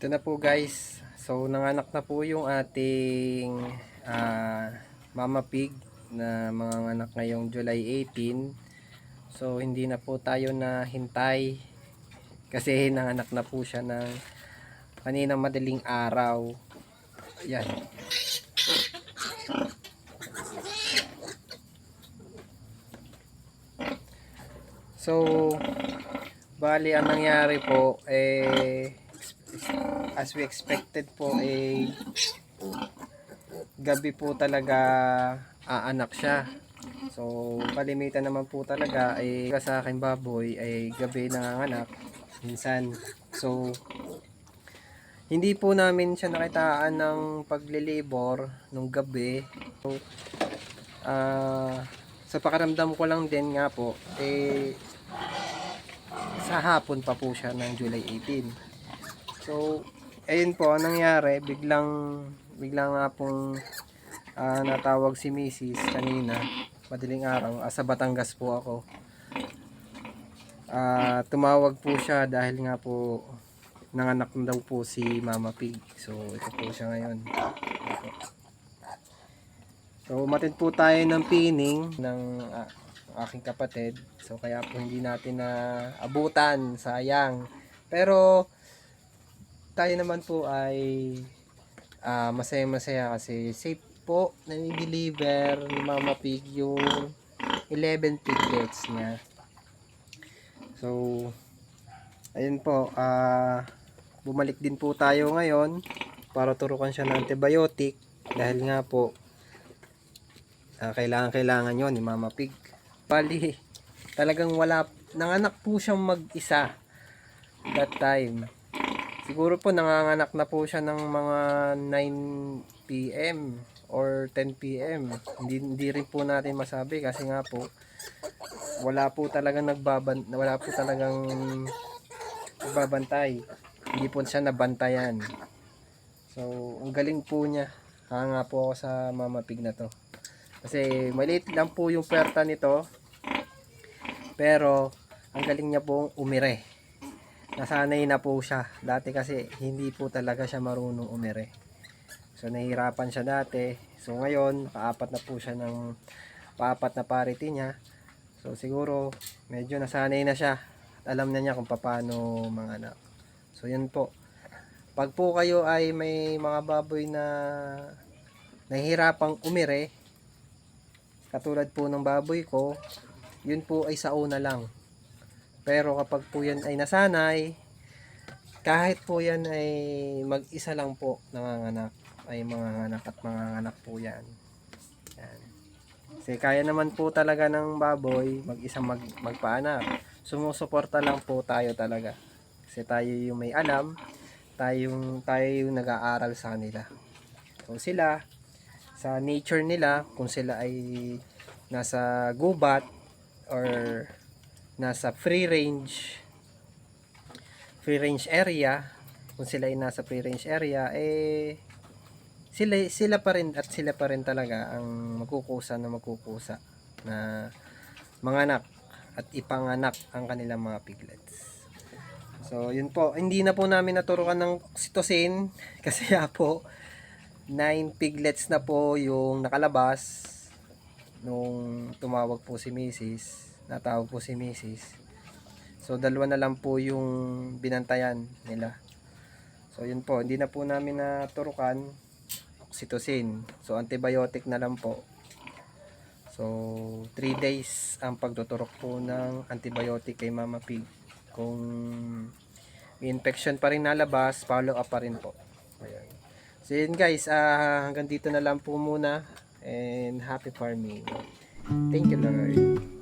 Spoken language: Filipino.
Ito na po guys. So nanganak na po yung ating ah, mama pig na mga anak ngayong July 18. So hindi na po tayo na hintay kasi nanganak na po siya ng kaninang madaling araw. Yan. So, bali ang nangyari po, eh, as we expected po, eh, gabi po talaga aanak siya. So, kalimitan naman po talaga, eh, sa akin baboy, ay gabi nanganganak, minsan. So, hindi po namin siya nakitaan ng paglilibor nung gabi. So, ah, sa pakaramdam ko lang din nga po, eh, sa hapon pa po siya ng July 18. So, ayun po, ang nangyari, biglang, biglang nga pong ah, natawag si Mrs. kanina, madaling araw, ah, sa Batangas po ako. Ah, tumawag po siya dahil nga po nanganak na daw po si Mama Pig. So, ito po siya ngayon. So, umatid po tayo ng pining ng ah, aking kapatid. So, kaya po hindi natin na abutan, sayang. Pero, tayo naman po ay ah, masaya-masaya kasi safe po na deliver ni Mama Pig yung 11 piglets niya. So, ayun po, ah, bumalik din po tayo ngayon para turukan siya ng antibiotic dahil nga po ah, kailangan kailangan yon ni Mama Pig. Bali, talagang wala, nanganak po siyang mag-isa that time. Siguro po nanganganak na po siya ng mga 9 p.m. or 10 p.m. Hindi, hindi rin po natin masabi kasi nga po wala po talagang nagbaban wala po talagang nagbabantay. Hindi po siya nabantayan. So, ang galing po niya. Hanga po ako sa Mama Pig na to. Kasi maliit lang po yung perta nito. Pero ang galing niya pong umire. Nasanay na po siya. Dati kasi hindi po talaga siya marunong umire. So nahihirapan siya dati. So ngayon, paapat na po siya ng paapat na parity niya. So siguro medyo nasanay na siya. At alam na niya kung paano mga anak. So yun po. Pag po kayo ay may mga baboy na nahihirapang umire, katulad po ng baboy ko, yun po ay sa una lang. Pero kapag po yan ay nasanay, kahit po yan ay mag-isa lang po nanganganak, ay mga anak at mga anak po yan. yan. Kasi kaya naman po talaga ng baboy mag-isang mag, magpaanak. Sumusuporta lang po tayo talaga. Kasi tayo yung may alam, tayong tayo yung nag-aaral sa kanila. So sila, sa nature nila, kung sila ay nasa gubat or nasa free range free range area kung sila ay nasa free range area eh sila sila pa rin at sila pa rin talaga ang magkukusa na magkukusa na manganak at ipanganak ang kanilang mga piglets. So, yun po. Hindi na po namin naturukan ng sitosin kasi nga po 9 piglets na po yung nakalabas nung tumawag po si Mrs. Natawag po si Mrs. So, dalawa na lang po yung binantayan nila. So, yun po. Hindi na po namin naturukan oxytocin. So, antibiotic na lang po. So, 3 days ang pagtuturok po ng antibiotic kay Mama Pig. Kung may infection pa rin nalabas, follow up pa rin po. Ayan. So, yun guys. ah hanggang dito na lang po muna. And happy farming. Thank you, Lord.